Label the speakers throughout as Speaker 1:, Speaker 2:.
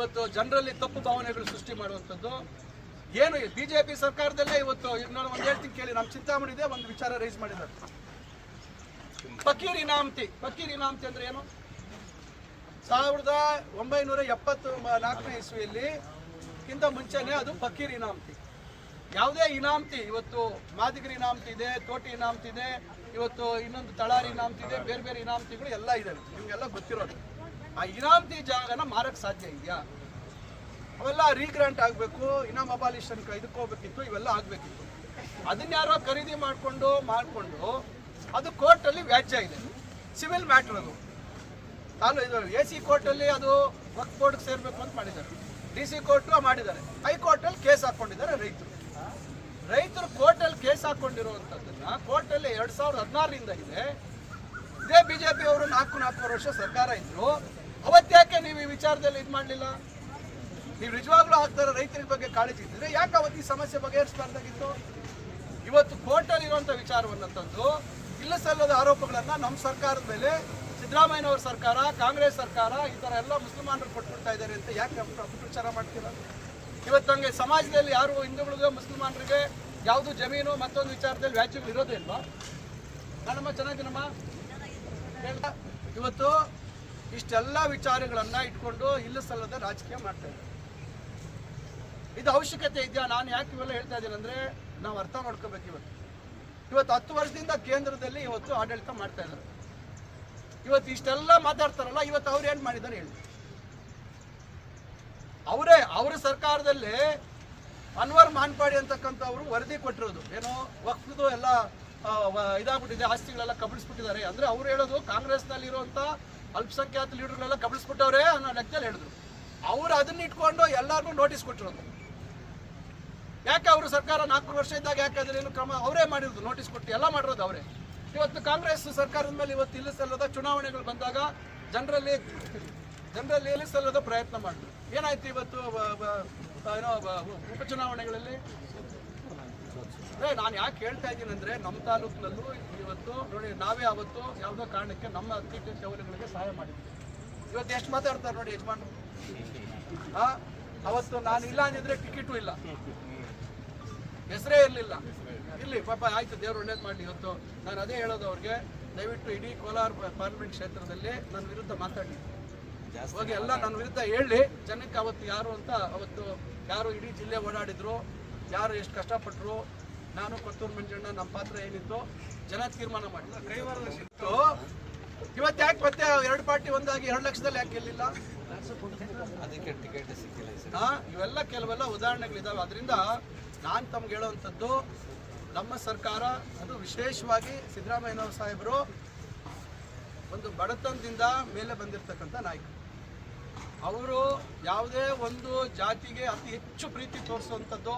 Speaker 1: ಇವತ್ತು ಜನರಲ್ಲಿ ತಪ್ಪು ಭಾವನೆಗಳು ಸೃಷ್ಟಿ ಮಾಡುವಂಥದ್ದು. ಏನು ಬಿಜೆಪಿ ಸರ್ಕಾರದಲ್ಲೇ ಇವತ್ತು ನಾನು ಒಂದು ಹೇಳ್ತೀನಿ ಕೇಳಿ ನಮ್ಮ ಚಿಂತಾಮಣಿ ಇದೆ, ಒಂದು ವಿಚಾರ ರೈಸ್ ಮಾಡಿದ್ದಾರೆ. ಫಕೀರ್ ಇನಾಮತಿ ಫಕೀರ್ ಇನಾಮತಿ ಅಂದ್ರೆ ಏನು? ಸಾವಿರದ ಒಂಬೈನೂರ ಎಪ್ಪತ್ತು ನಾಲ್ಕನೇ ಇಸ್ವಿಯಲ್ಲಿ ಕಿಂತ ಮುಂಚೆನೆ ಅದು ಫಕೀರ್ ಇನಾಮತಿ ಯಾವುದೇ ಇನಾಮತಿ, ಇವತ್ತು ಮಾದಿಗರಿ ಇನಾಮತಿ ಇದೆ, ತೋಟಿ ಇನಾಮತಿ ಇದೆ, ಇವತ್ತು ಇನ್ನೊಂದು ತಳಾರಿ ಇನಾಮತಿ ಇದೆ, ಬೇರೆ ಬೇರೆ ಇನಾಮತಿಗಳು ಎಲ್ಲ ಇದೆ ನಿಮ್ಗೆಲ್ಲ ಗೊತ್ತಿರೋದು. ಆ ಇನಾಮತಿ ಜಾಗನ ಮಾರಕ್ ಸಾಧ್ಯ ಇದೆಯಾ? ಅವೆಲ್ಲ ರೀಗ್ರಾಂಟ್ ಆಗಬೇಕು, ಇನಾಮ್ ಅಬಾಲಿಷನ್ ಇದಕ್ಕೋಗ್ಬೇಕಿತ್ತು ಇವೆಲ್ಲ ಆಗಬೇಕಿತ್ತು. ಅದನ್ನ ಯಾರೋ ಖರೀದಿ ಮಾಡಿಕೊಂಡು ಮಾಡಿಕೊಂಡು, ಅದು ಕೋರ್ಟಲ್ಲಿ ವ್ಯಾಜ್ಯ ಇದೆ. ಸಿವಿಲ್ ಮ್ಯಾಟ್ರ್ ಅದು. ತಾನು ಇದು ಎ ಸಿ ಕೋರ್ಟಲ್ಲಿ ಅದು ವಕ್ ಬೋರ್ಡ್ಗೆ ಸೇರಬೇಕು ಅಂತ ಮಾಡಿದ್ದಾರೆ. ಡಿ ಸಿ ಕೋರ್ಟು ಮಾಡಿದ್ದಾರೆ. ಹೈಕೋರ್ಟಲ್ಲಿ ಕೇಸ್ ಹಾಕ್ಕೊಂಡಿದ್ದಾರೆ ರೈತರು. ರೈತರು ಕೋರ್ಟಲ್ಲಿ ಕೇಸ್ ಹಾಕ್ಕೊಂಡಿರುವಂಥದ್ದನ್ನು ಕೋರ್ಟಲ್ಲಿ ಎರಡು ಸಾವಿರದ ಹದಿನಾರರಿಂದ ಇದೆ. ಇದೇ ಬಿಜೆಪಿ ಅವರು ನಾಲ್ಕು ನಾಲ್ಕೂವರೆ ವರ್ಷ ಸರ್ಕಾರ ಇದ್ರು. ಅವತ್ತ್ಯಾಕೆ ನೀವು ಈ ವಿಚಾರದಲ್ಲಿ ಇದು ಮಾಡಲಿಲ್ಲ? ನೀವು ನಿಜವಾಗ್ಲೂ ಆಗ್ತಾರ ರೈತರ ಬಗ್ಗೆ ಕಾಳಜಿ ಇದ್ದರೆ ಯಾಕೆ ಅವತ್ತು ಈ ಸಮಸ್ಯೆ ಬಗೆಹರಿಸಬಾರ್ದಾಗಿತ್ತು? ಇವತ್ತು ಕೋರ್ಟಲ್ಲಿ ಇರುವಂಥ ವಿಚಾರವನ್ನು ತಂದು ಇಲ್ಲ ಸಲ್ಲದ ಆರೋಪಗಳನ್ನ ನಮ್ಮ ಸರ್ಕಾರದ ಮೇಲೆ ಸಿದ್ದರಾಮಯ್ಯನವ್ರ ಸರ್ಕಾರ, ಕಾಂಗ್ರೆಸ್ ಸರ್ಕಾರ ಈ ಥರ ಎಲ್ಲ ಮುಸಲ್ಮಾನರು ಕೊಟ್ಬಿಡ್ತಾ ಇದ್ದಾರೆ ಅಂತ ಯಾಕೆ ಅಪ- ಅಪಪ್ರಚಾರ ಮಾಡ್ತೀರ? ಇವತ್ತು ಹಂಗೆ ಸಮಾಜದಲ್ಲಿ ಯಾರು ಹಿಂದೂಗಳಿಗೆ ಮುಸಲ್ಮಾನರಿಗೆ ಯಾವುದು ಜಮೀನು ಮತ್ತೊಂದು ವಿಚಾರದಲ್ಲಿ ವ್ಯಾಜ್ಯಗಳು ಇರೋದೇ ಇಲ್ವಾ? ನಾನಮ್ಮ ಚೆನ್ನಾಗಿನಮ್ಮ ಇವತ್ತು ಇಷ್ಟೆಲ್ಲ ವಿಚಾರಗಳನ್ನ ಇಟ್ಕೊಂಡು ಇಲ್ಲ ಸಲ್ಲದ ರಾಜಕೀಯ ಮಾಡ್ತಾ ಇದ್ದಾರೆ. ಇದು ಅವಶ್ಯಕತೆ ಇದೆಯಾ? ನಾನು ಯಾಕೆ ಇವೆಲ್ಲ ಹೇಳ್ತಾ ಇದ್ದೀನಿ ಅಂದ್ರೆ ನಾವು ಅರ್ಥ ಮಾಡ್ಕೋಬೇಕು ಇವತ್ತು. ಇವತ್ತು ಹತ್ತು ವರ್ಷದಿಂದ ಕೇಂದ್ರದಲ್ಲಿ ಇವತ್ತು ಆಡಳಿತ ಮಾಡ್ತಾ ಇದ್ದಾರೆ. ಇವತ್ತು ಇಷ್ಟೆಲ್ಲ ಮಾತಾಡ್ತಾರಲ್ಲ, ಇವತ್ತು ಅವ್ರು ಏನು ಮಾಡಿದ್ದಾರೆ ಹೇಳಿ. ಅವರೇ, ಅವರ ಸರ್ಕಾರದಲ್ಲಿ ಅನ್ವರ್ ಮಾನ್ಪಾಡಿ ಅಂತಕ್ಕಂಥವ್ರು ವರದಿ ಕೊಟ್ಟಿರೋದು. ಏನೋ ವಕ್ಫದು ಎಲ್ಲ ಇದಾಗ್ಬಿಟ್ಟಿದೆ, ಆಸ್ತಿಗಳೆಲ್ಲ ಕಬಳಿಸ್ಬಿಟ್ಟಿದ್ದಾರೆ. ಅಂದ್ರೆ ಅವ್ರು ಹೇಳೋದು ಕಾಂಗ್ರೆಸ್ನಲ್ಲಿ ಇರುವಂತ ಅಲ್ಪಸಂಖ್ಯಾತ ಲೀಡರ್ಗಳೆಲ್ಲ ಕಬಳಿಸ್ಬಿಟ್ಟವ್ರೆ ಅನ್ನೋ ಲೆಕ್ಕದಲ್ಲಿ ಹೇಳಿದ್ರು. ಅವ್ರು ಅದನ್ನ ಇಟ್ಕೊಂಡು ಎಲ್ಲರಿಗೂ ನೋಟಿಸ್ ಕೊಟ್ಟಿರೋದು. ಯಾಕೆ ಅವರು ಸರ್ಕಾರ ನಾಲ್ಕು ವರ್ಷ ಇದ್ದಾಗ ಯಾಕೆ ಅದ್ರೇನು ಕ್ರಮ ಅವರೇ ಮಾಡಿರೋದು ನೋಟಿಸ್ ಕೊಟ್ಟು ಎಲ್ಲ ಮಾಡಿರೋದು ಅವರೇ. ಇವತ್ತು ಕಾಂಗ್ರೆಸ್ ಸರ್ಕಾರದ ಮೇಲೆ ಇವತ್ತು ಇಲ್ಲಿ ಸಲ್ಲದ ಚುನಾವಣೆಗಳು ಬಂದಾಗ ಜನರಲ್ಲಿ ಜನರಲ್ಲಿ ಇಲ್ಲ ಸಲ್ಲದ ಪ್ರಯತ್ನ ಮಾಡಿದ್ರು ಏನಾಯ್ತು ಇವತ್ತು ಏನೋ ಉಪಚುನಾವಣೆಗಳಲ್ಲಿ? ಅದೇ ನಾನು ಯಾಕೆ ಹೇಳ್ತಾ ಇದ್ದೀನಿ ಅಂದ್ರೆ ನಮ್ಮ ತಾಲೂಕಿನಲ್ಲೂ ಇವತ್ತು ನೋಡಿ, ನಾವೇ ಅವತ್ತು ಯಾವುದೋ ಕಾರಣಕ್ಕೆ ನಮ್ಮ ಅತಿಥಿ ಚೌಲಿಗಳಿಗೆ ಸಹಾಯ ಮಾಡಿದ್ವಿ. ಇವತ್ತು ಎಷ್ಟು ಮಾತಾಡ್ತಾರೆ ನೋಡಿ ಯಜಮಾನ್ ಆ, ಅವತ್ತು ನಾನು ಇಲ್ಲ ಅಂದಿದ್ರೆ ಟಿಕೆಟು ಇಲ್ಲ. ಹೆಸರೇ ಇರಲಿಲ್ಲ. ಇಲ್ಲಿ ಪಾಪ ಆಯ್ತು, ದೇವ್ರು ಒಳ್ಳೇದು ಮಾಡಿ ಇವತ್ತು. ನಾನು ಅದೇ ಹೇಳೋದು ಅವ್ರಿಗೆ, ದಯವಿಟ್ಟು ಇಡೀ ಕೋಲಾರ ಪಾರ್ಲಿಮೆಂಟ್ ಕ್ಷೇತ್ರದಲ್ಲಿ ನನ್ನ ವಿರುದ್ಧ ಮಾತಾಡಿ. ಹೋಗಿ ಎಲ್ಲ ನನ್ನ ವಿರುದ್ಧ ಹೇಳಿ, ಜನಕ್ಕೆ ಅವತ್ತು ಯಾರು ಅಂತ ಅವತ್ತು ಯಾರು ಇಡೀ ಜಿಲ್ಲೆ ಓಡಾಡಿದ್ರು ಯಾರು ಎಷ್ಟು ಕಷ್ಟಪಟ್ಟರು ನಾನು ಕೊತ್ತೂರು ಮಂಜಣ್ಣ ನಮ್ಮ ಪಾತ್ರ ಏನಿತ್ತು ಜನ ತೀರ್ಮಾನ ಮಾಡಿ ಇವತ್ತು ಯಾಕೆ ಮತ್ತೆ ಎರಡು ಪಾರ್ಟಿ ಒಂದಾಗಿ ಎರಡು ಲಕ್ಷದಲ್ಲಿ ಯಾಕೆ ಗೆಲ್ಲಿಲ್ಲ? ಹಾ ಇವೆಲ್ಲ ಕೆಲವೆಲ್ಲ ಉದಾಹರಣೆಗಳಿದಾವೆ. ಅದರಿಂದ ನಾನು ತಮ್ಗೆ ಹೇಳುವಂಥದ್ದು ನಮ್ಮ ಸರ್ಕಾರ ಅದು ವಿಶೇಷವಾಗಿ ಸಿದ್ದರಾಮಯ್ಯನವ್ರ ಸಾಹೇಬರು ಒಂದು ಬಡತನದಿಂದ ಮೇಲೆ ಬಂದಿರತಕ್ಕಂಥ ನಾಯಕ. ಅವರು ಯಾವುದೇ ಒಂದು ಜಾತಿಗೆ ಅತಿ ಹೆಚ್ಚು ಪ್ರೀತಿ ತೋರಿಸುವಂಥದ್ದು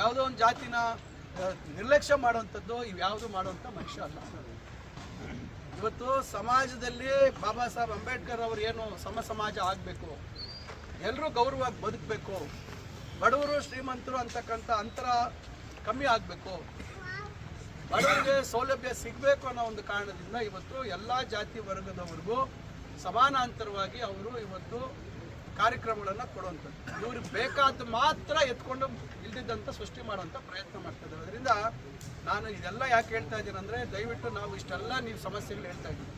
Speaker 1: ಯಾವುದೋ ಒಂದು ಜಾತಿನ ನಿರ್ಲಕ್ಷ್ಯ ಮಾಡುವಂಥದ್ದು ಇವ್ಯಾವುದು ಮಾಡುವಂಥ ಮನುಷ್ಯ ಅಲ್ಲ. ಇವತ್ತು ಸಮಾಜದಲ್ಲಿ ಬಾಬಾ ಸಾಹೇಬ್ ಅಂಬೇಡ್ಕರ್ ಅವರು ಏನು ಸಮ ಸಮಾಜ ಆಗಬೇಕು ಎಲ್ಲರೂ ಗೌರವವಾಗಿ ಬದುಕಬೇಕು, ಬಡವರು ಶ್ರೀಮಂತರು ಅಂತಕ್ಕಂಥ ಅಂತರ ಕಮ್ಮಿ ಆಗಬೇಕು, ಬಡವರಿಗೆ ಸೌಲಭ್ಯ ಸಿಗಬೇಕು ಅನ್ನೋ ಒಂದು ಕಾರಣದಿಂದ ಇವತ್ತು ಎಲ್ಲ ಜಾತಿ ವರ್ಗದವರಿಗೂ ಸಮಾನಾಂತರವಾಗಿ ಅವರು ಇವತ್ತು ಕಾರ್ಯಕ್ರಮಗಳನ್ನ ಕೊಡುವಂಥದ್ದು. ಇವ್ರಿಗೆ ಬೇಕಾದ ಮಾತ್ರ ಎತ್ಕೊಂಡು ಇಲ್ದಿದ್ದಂಥ ಸೃಷ್ಟಿ ಮಾಡುವಂತ ಪ್ರಯತ್ನ ಮಾಡ್ತಾ ಇದ್ದಾರೆ. ಅದರಿಂದ ನಾನು ಇದೆಲ್ಲ ಯಾಕೆ ಹೇಳ್ತಾ ಇದ್ದೀನಿ ಅಂದ್ರೆ ದಯವಿಟ್ಟು ನಾವು ಇಷ್ಟೆಲ್ಲ ನೀವು ಸಮಸ್ಯೆಗಳು ಹೇಳ್ತಾ ಇದ್ದೀವಿ.